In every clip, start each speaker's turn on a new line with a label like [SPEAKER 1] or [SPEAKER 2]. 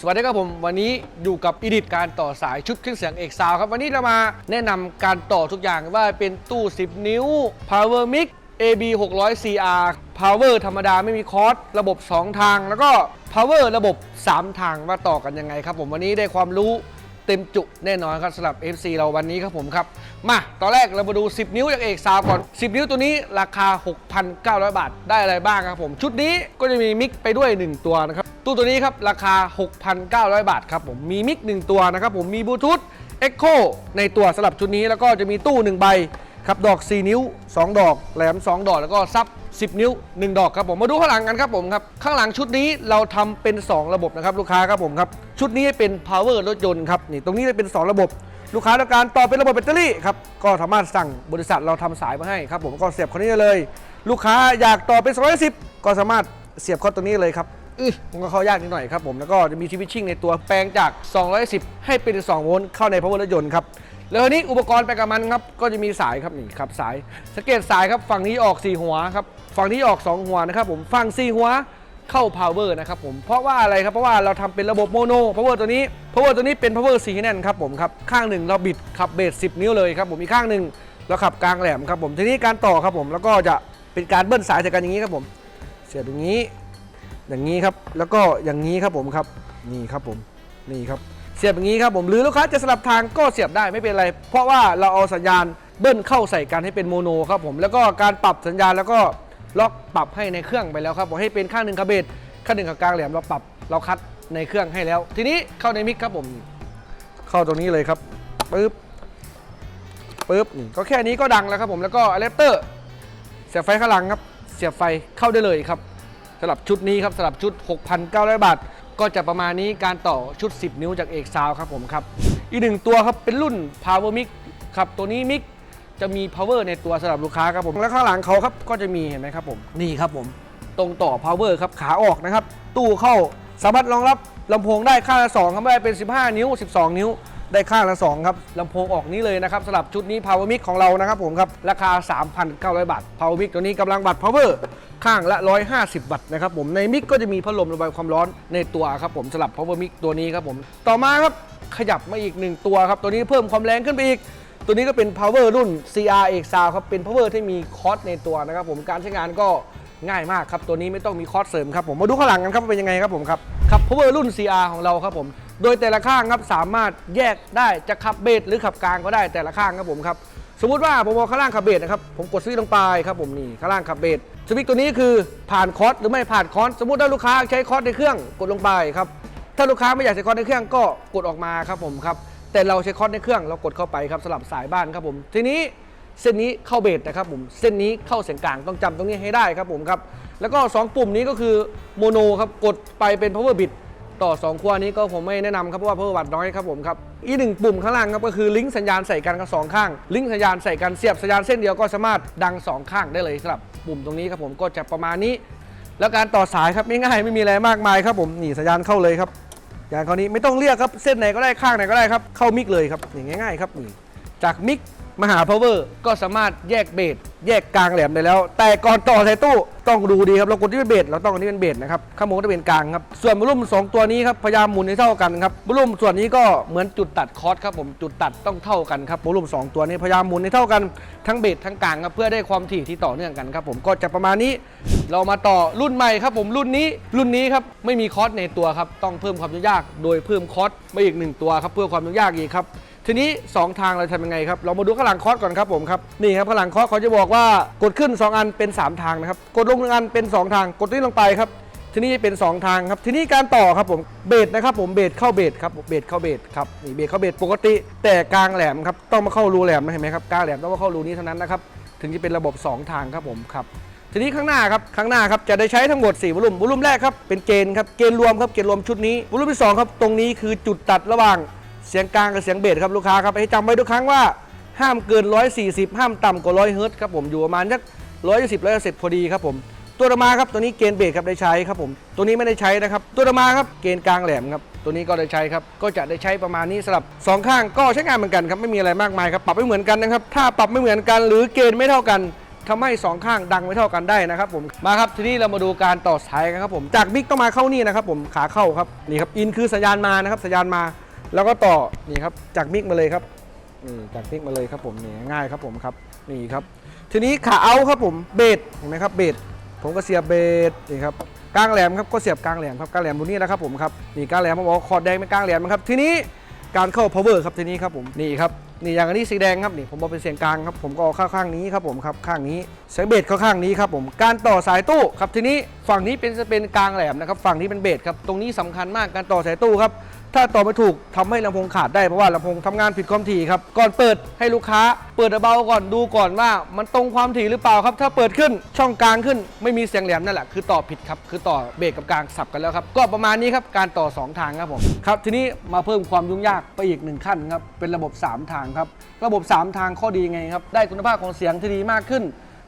[SPEAKER 1] สวัสดีครับผมวันนี้อยู่กับอีดิทการต่อสายชุดเครื่องเสียงเอกซาวครับ วันนี้เรามาแนะนำการต่อทุกอย่างว่าเป็นตู้ 10 นิ้ว Power Mic AB 600 CR Power ธรรมดาไม่มีคอร์สระบบ 2 ทาง แล้วก็ Power ระบบ 3 ทางว่าต่อกันยังไงครับผมวันนี้ได้ความรู้ เต็มจุแน่นอนครับสำหรับ FC เราวันนี้ครับผมครับ มาตอนแรกเรามาดู 10 นิ้วจากเอกซาวก่อน 10 นิ้วตัวนี้ราคา 6,900 บาท ได้อะไรบ้างครับผม ชุดนี้ก็จะมีมิกไปด้วย 1 ตัวนะครับตู้ตัวนี้ครับราคา 6,900 บาทครับผมมีมิก 1 ตัวนะครับผมมีบลูทูธ Echo ในตัวสำหรับชุดนี้แล้วก็จะมีตู้ 1 ใบครับดอก 4 นิ้ว 2 ดอกแหลม 2 ดอกแล้วก็ซับ 10 นิ้ว 1 ดอกครับผม มาดูข้างหลังกันครับผมครับ ข้างหลังชุดนี้เราทำเป็น 2 ระบบนะครับลูกค้าครับผมครับ ชุดนี้เป็น power รถยนต์ครับ นี่ตรงนี้เป็น 2 ระบบ ลูกค้าต้องการต่อเป็นระบบแบตเตอรี่ครับ ก็สามารถสั่งบริษัทเราทำสายมาให้ครับผม ก็เสียบคนนี้เลย ลูกค้าอยากต่อเป็น 210 ก็สามารถเสียบเข้าตรงนี้เลยครับอื้อมันก็เข้ายากนิดหน่อยครับผม แล้วก็จะมีชีวิตชิ่งในตัวแปลงจาก 210 ให้เป็น 2 โวลต์เข้าใน power รถยนต์ครับ แล้วทีนี้อุปกรณ์ไปกับมันครับ ก็จะมีสายครับนี่ครับสายสังเกตสายครับฝั่งนี้ออก 4 หัวครับฝั่งนี้ออก 2 หัวนะครับผมฝั่ง4หัวเข้า power นะครับผมเพราะว่าอะไรครับเพราะว่าเราทำเป็นระบบโมโน power ตัวนี้ power ตัวนี้เป็น power 4แน่นครับผมครับข้างหนึ่งเราบิดขับเบส10 นิ้วเลยครับผมอีกข้างหนึ่งเราขับกลางแหลมครับผมทีนี้การต่อครับผมแล้วก็จะเป็นการเบิ้ลสายใส่กันอย่างนี้ครับผม เสียบอย่างนี้ อย่างนี้ครับแล้วก็อย่างนี้ครับผมครับนี่ครับผมนี่ครับ เสียบอย่างนี้ครับผมหรือลูกค้าจะสลับทางก็เสียบได้ไม่เป็นไร เพราะว่าเราเอาสัญญาณเบิ้ลเข้าใส่กันให้เป็นโมโนครับผมแล้วก็การปรับสัญญาณแล้วก็ล็อกปรับให้ในเครื่องไปแล้วครับผมให้เป็นข้างหนึ่งคาเบสข้างหนึ่งกับกลางแหลมเราปรับเราคัดในเครื่องให้แล้ว ทีนี้เข้าในมิกครับผม เข้าตรงนี้เลยครับปึ๊บปึ๊บก็แค่นี้ก็ดังแล้วครับผมแล้วก็อะแดปเตอร์ เสียบไฟข้างหลังครับ เสียบไฟเข้าได้เลยครับสำหรับชุดนี้ครับสำหรับชุด 6,900 บาท ก็จะประมาณนี้การต่อชุด 10 นิ้วจากเอกซาวครับผมครับ อีกหนึ่งตัวครับเป็นรุ่น Power Mic ครับตัวนี้มิกจะมี power ในตัวสำหรับลูกค้าครับผม แล้วข้างหลังเขาครับก็จะมีเห็นไหมครับผม นี่ครับผม ตรงต่อ power ครับขาออกนะครับ ตู้เข้าสามารถรองรับลำโพงได้ข้างละ2ครับไม่ได้เป็น 15 นิ้ว 12 นิ้ว ได้ข้างละ 2 ครับลำโพงออกนี้เลยนะครับสำหรับชุดนี้ power mic ของเรานะครับผมครับราคา 3,900 บาท power mic ตัวนี้กำลังบัตร power ข้างละ 150 วัตต์นะครับผมในมิกก็จะมีพัดลมระบายความร้อนในตัวครับผมสำหรับ power mic ตัวนี้ครับผมต่อมาครับขยับมาอีกหนึ่งตัวครับตัวนี้เพิ่มความแรงขึ้นไปอีกตัวนี้ก็เป็น power รุ่น CR X Sound ครับ เป็น power ที่มีคอร์สในตัวนะครับผม การใช้งานก็ง่ายมากครับ ตัวนี้ไม่ต้องมีคอร์สเสริมครับผม มาดูข้างหลังกันครับเป็นยังไงครับผมครับ ครับ power รุ่น CR ของเราครับผม โดยแต่ละข้างครับสามารถแยกได้จะขับเบสหรือขับกลางก็ได้แต่ละข้างครับผมครับสมมุติว่าผมเอาข้างล่างขับเบสนะครับผมกดสวิตช์ลงไปครับผมนี่ข้างล่างขับเบสสวิตช์ตัวนี้คือผ่านคอร์สหรือไม่ผ่านคอร์สสมมติถ้าลูกค้าใช้คอร์สในเครื่องกดลงไปครับถ้าลูกค้าไม่อยากใช้คอร์สในเครื่องก็กดออกมาครับผมครับแต่เราใช้คอร์สในเครื่องเรากดเข้าไปครับสลับสายบ้านครับผมทีนี้เส้นนี้เข้าเบสนะครับผมเส้นนี้เข้าเสียงกลางต้องจำตรงนี้ให้ได้ครับผมครับแล้วก็ 2 ปุ่มนี้ก็คือโมโนครับกดไปเป็น power bit ต่อ 2 ขั้วนี้ก็ผมไม่แนะนำครับเพราะว่า power watt น้อยครับผมครับอีกหนึ่งปุ่มข้างล่างครับก็คือลิงก์สัญญาณใส่กันกับสองข้าง ลิงก์สัญญาณใส่กันเสียบสัญญาณเส้นเดียวก็สามารถดังสองข้างได้เลยสำหรับปุ่มตรงนี้ครับผมก็จะประมาณนี้ แล้วการต่อสายครับไม่ง่ายไม่มีอะไรมากมายครับผมนี่สัญญาณเข้าเลยครับอย่างคราวนี้ไม่ต้องเรียกครับเส้นไหนก็ได้ข้างไหนก็ได้ครับเข้ามิกเลยครับอย่างง่ายๆครับนี่จากมิกมาหา power ก็สามารถแยกเบส แยกกลางแหลมได้แล้ว แต่ก่อนต่อใส่ตู้ต้องดูดีครับเรากดที่เป็นเบสเราต้องอันนี้เป็นเบสนะครับข้างบนจะเป็นกลางครับส่วนบอลลุ่มสองตัวนี้ครับพยายามหมุนให้เท่ากันครับบอลลุ่มส่วนนี้ก็เหมือนจุดตัดคอร์สครับผมจุดตัดต้องเท่ากันครับบอลลุ่มสองตัวนี้พยายามหมุนให้เท่ากันทั้งเบสทั้งกลางครับเพื่อได้ความถี่ที่ต่อเนื่องกันครับผมก็จะประมาณนี้ เรามาต่อรุ่นใหม่ครับผมรุ่นนี้รุ่นนี้ครับไม่มีคอร์สในตัวครับต้องเพิ่มความยุ่งยาก โดยเพิ่มคอร์สมาอีกหนึ่งตัวครับเพื่อความยุ่งยากอีกครับ ทีนี้ 2 ทางเราทำยังไงครับ เรามาดูข้างหลังคอร์สก่อนครับผมครับ นี่ครับข้างหลังคอร์สเขาจะบอกว่ากดขึ้น 2 อันเป็น 3 ทางนะครับ กดลงหนึ่งอันเป็น 2 ทาง กดนี้ลงไปครับ ทีนี้เป็น 2 ทางครับ ทีนี้การต่อครับผม เบสนะครับผม เบสเข้าเบสครับ เบสเข้าเบสครับ นี่เบสเข้าเบสปกติ แต่กลางแหลมครับ ต้องมาเข้ารูแหลมนะเห็นไหมครับ กลางแหลมต้องมาเข้ารูนี้เท่านั้นนะครับ ถึงจะเป็นระบบ 2 ทางครับผมครับทีนี้ข้างหน้าครับ ข้างหน้าครับ จะได้ใช้ทั้งหมด 4วอลลุ่มวอลุ่มแรกครับ เป็นเกณฑ์ครับ เกณฑ์รวมครับ เกณฑ์รวมชุดนี้วอลุ่มที่สองครับ ตรงนี้คือจุดตัดระหว่าง เสียงกลางกับเสียงเบสครับลูกค้าครับให้จำไว้ทุกครั้งว่าห้ามเกิน 140 ห้ามต่ำกว่า 100เฮิร์ตครับผมอยู่ประมาณสัก120 110พอดีครับผมตัวต่อมาครับตัวนี้เกณฑ์เบสครับได้ใช้ครับผมตัวนี้ไม่ได้ใช้นะครับตัวต่อมาครับเกณฑ์กลางแหลมครับตัวนี้ก็ได้ใช้ครับก็จะได้ใช้ประมาณนี้สำหรับสองข้างก็ใช้งานเหมือนกันครับไม่มีอะไรมากมายครับปรับไม่เหมือนกันนะครับถ้าปรับไม่เหมือนกันหรือเกณฑ์ไม่เท่ากันทำให้สองข้างดังไม่เท่ากันได้นะครับผมมาครับทีนี้เรามาดูการต่อสายกันครับผมจากมิกต้องมาเข้านี่นะครับผมขาเข้าครับนี่ครับอินคือสัญญาณมานะครับสัญญาณมา แล้วก็ต่อนี่ครับจากมิกมาเลยครับนี่จากมิกมาเลยครับผมนี่ง่ายครับผมครับนี่ครับ ทีนี้ขาเอาครับผมเบสเห็นไหมครับเบสผมก็เสียบเบสนี่ครับกลางแหลมครับก็เสียบกลางแหลมครับกลางแหลมตรงนี้นะครับผมครับนี่กลางแหลมผมบอกคอดแดงเป็นกลางแหลมนะครับ ทีนี้การเข้า power ครับทีนี้ครับผมนี่ครับนี่อย่างอันนี้สีแดงครับนี่ผมบอกเป็นเสียงกลางครับผมก็เอาข้าข้างนี้ครับผมครับข้างนี้เสียงเบสเข้าข้างนี้ครับผมการต่อสายตู้ครับทีนี้ฝั่งนี้เป็นจะเป็นกลางแหลมนะครับฝั่งนี้เป็นเบสครับตรงนี้สำคัญมากการต่อสายตู้ครับ ถ้าต่อไม่ถูกทำให้ลำโพงขาดได้เพราะว่าลำโพงทำงานผิดความถี่ครับ ก่อนเปิดให้ลูกค้า เปิดเบาก่อนดูก่อนว่ามันตรงความถี่หรือเปล่าครับ ถ้าเปิดขึ้นช่องกลางขึ้น ไม่มีเสียงแหลมนั่นแหละคือต่อผิดครับคือต่อเบสกับกลางสับกันแล้วครับก็ประมาณนี้ครับการต่อ 2 ทางครับผมครับทีนี้มาเพิ่มความยุ่งยากไปอีกหนึ่งขั้นครับเป็นระบบ 3 ทางครับระบบ 3 ทางข้อดีไงครับได้คุณภาพของเสียงที่ดีมากขึ้น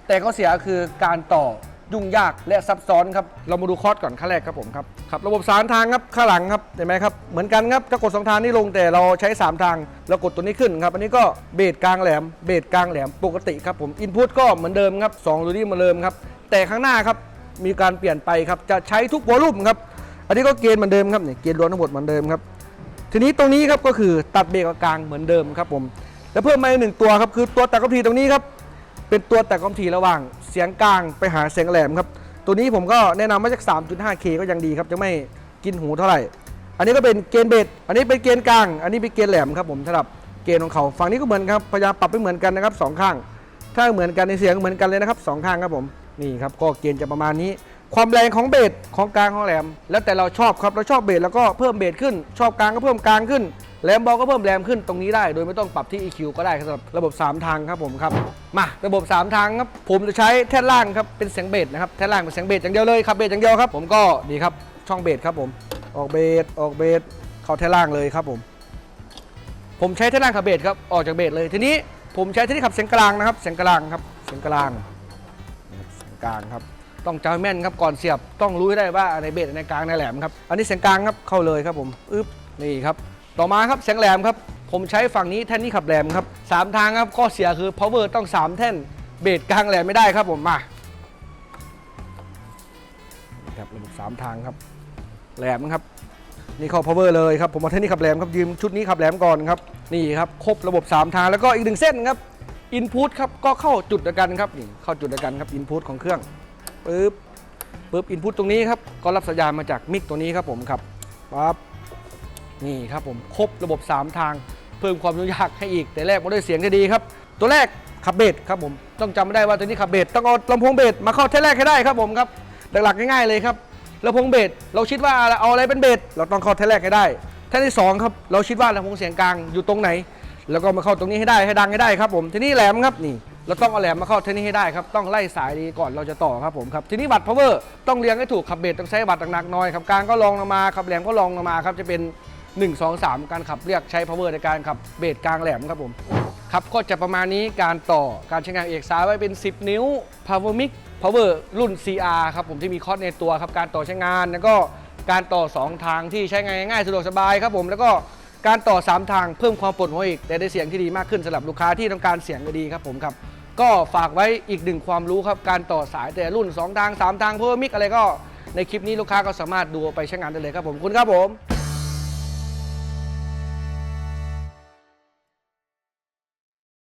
[SPEAKER 1] แต่ข้อเสียคือการต่อ ยุ่งยากและซับซ้อนครับ เรามาดูคอร์สก่อนขั้นแรกครับผมครับครับระบบสามทางครับข้างหลังครับเห็นไหมครับเหมือนกันครับถ้ากดสองทางนี่ลงแต่เราใช้ 3 ทางเรากดตัวนี้ขึ้นครับอันนี้ก็เบสกลางแหลมเบสกลางแหลมปกติครับผมอินพุตก็เหมือนเดิมครับสองตัวนี้เหมือนเดิมครับแต่ข้างหน้าครับมีการเปลี่ยนไปครับจะใช้ทุกวอลุ่มครับอันนี้ก็เกณฑ์เหมือนเดิมครับเนี่ยเกณฑ์รวมทั้งหมดเหมือนเดิมครับทีนี้ตรงนี้ครับก็คือตัดเบรกกับกลางเหมือนเดิมครับผม แล้วเพิ่มมาอีกหนึ่งตัวครับคือตัวตัดความถี่ตรงนี้ครับเป็นตัวตัดความถี่ระหว่าง เสียงกลางไปหาเสียงแหลมครับ ตัวนี้ผมก็แนะนำมาจาก 3.5K ก็ยังดีครับจะไม่กินหูเท่าไหร่ อันนี้ก็เป็นเกณฑ์เบสอันนี้เป็นเกณฑ์กลาง อันนี้เป็นเกณฑ์แหลมครับผมสำหรับเกณฑ์ของเขาฝั่งนี้ก็เหมือนครับพยายามปรับให้เหมือนกันนะครับสองข้าง ถ้าเหมือนกันในเสียงเหมือนกันเลยนะครับสองข้างครับผมนี่ครับก็เกณฑ์จะประมาณนี้ ความแรงของเบสของกลางของแหลม แล้วแต่เราชอบครับเราชอบเบสแล้วก็เพิ่มเบสขึ้น ชอบกลางก็เพิ่มกลางขึ้น แหลมเบอลก็เพิ่มแหลมขึ้นตรงนี้ได้ โดยไม่ต้องปรับที่ EQ ก็ได้สำหรับระบบ 3 ทางครับผมครับมาระบบ 3 ทางครับผมจะใช้แท่นล่างครับเป็นเสียงเบสนะครับแท่นล่างเป็นเสียงเบสอย่างเดียวเลยครับเบสอย่างเดียวครับ ผมก็นี่ครับช่องเบสครับผมออกเบสออกเบสเข้าแท่นล่างเลยครับผม ผมใช้แท่นล่างขับเบสครับออกจากเบสเลยทีนี้ผมใช้ที่ขับเสียงกลางนะครับเสียงกลางครับเสียงกลางเสียงกลางครับต้องจำให้แม่นครับก่อนเสียบต้องรู้ให้ได้ว่าในเบสในกลางในแหลมครับอันนี้เสียงกลางครับเข้าเลยครับผมอึ๊บนี่ครับ ต่อมาครับเสียงแหลมครับ ผมใช้ฝั่งนี้แท่นนี้ขับแหลมครับสามทางครับข้อเสียคือ power ต้องสามแท่นเบสกลางแหลมไม่ได้ครับผมมาครับระบบสามทางครับแหลมครับ นี่เข้า power เลยครับผมเอาเท่านี้ขับแหลมครับยืมชุดนี้ขับแหลมก่อนครับนี่ครับครบระบบ 3 ทางแล้วก็อีกหนึ่งเส้นครับ input ครับก็เข้าจุดเดียวกันครับนี่เข้าจุดเดียวกันครับ input ของเครื่องปึ๊บปึ๊บ input ตรงนี้ครับก็รับสัญญาณมาจากมิกตัวนี้ครับผมครับปั๊บ นี่ครับผมครบระบบ 3 ทาง เพิ่มความยุ่งยากให้อีก แต่แรกมาด้วยเสียงที่ดีครับ ตัวแรกขับเบสครับผมต้องจำไม่ได้ว่าตัวนี้ขับเบสต้องเอาลำโพงเบสมาเข้าแท่แรกให้ได้ครับผมครับหลักๆง่ายๆเลยครับลำโพงเบสเราคิดว่าเอาอะไรเป็นเบสเราต้องเข้าแท่แรกให้ได้แท่นที่สองครับเราคิดว่าลำโพงเสียงกลางอยู่ตรงไหน แล้วก็มาเข้าตรงนี้ให้ได้ให้ดังให้ได้ครับผมทีนี้แหลมครับนี่เราต้องเอาแหลมมาเข้าแท่นนี้ให้ได้ครับ ต้องไล่สายดีก่อนเราจะต่อครับผมครับ ทีนี้บัตร power ต้องเรียงให้ถูกขับเบสต้องใช้บัตรหนักๆน่อยขับกลางก็ลองลงมาขับแหลมก็ลองลงมาครับจะเป็น 1 2 3 การขับเรียกใช้ power ในการขับเบสกลางแหลมครับผมครับก็จะประมาณนี้การต่อการใช้งานเอกสารไว้เป็น 10 นิ้ว power mic power รุ่น CR ครับผมที่มีคอร์สในตัวครับการต่อใช้งาน แล้วก็การต่อ 2 ทางที่ใช้งานง่ายสะดวกสบายครับผมแล้วก็การต่อ 3 ทางเพิ่มความปลดหัวอีก แต่ได้เสียงที่ดีมากขึ้นสำหรับลูกค้าที่ต้องการเสียงดีครับผมครับก็ฝากไว้อีกหนึ่งความรู้ครับ การต่อสายแต่รุ่น 2 ทาง 3 ทาง power mic อะไรก็ ในคลิปนี้ลูกค้าก็สามารถดูไปใช้งานได้เลยครับผมขอบคุณครับผม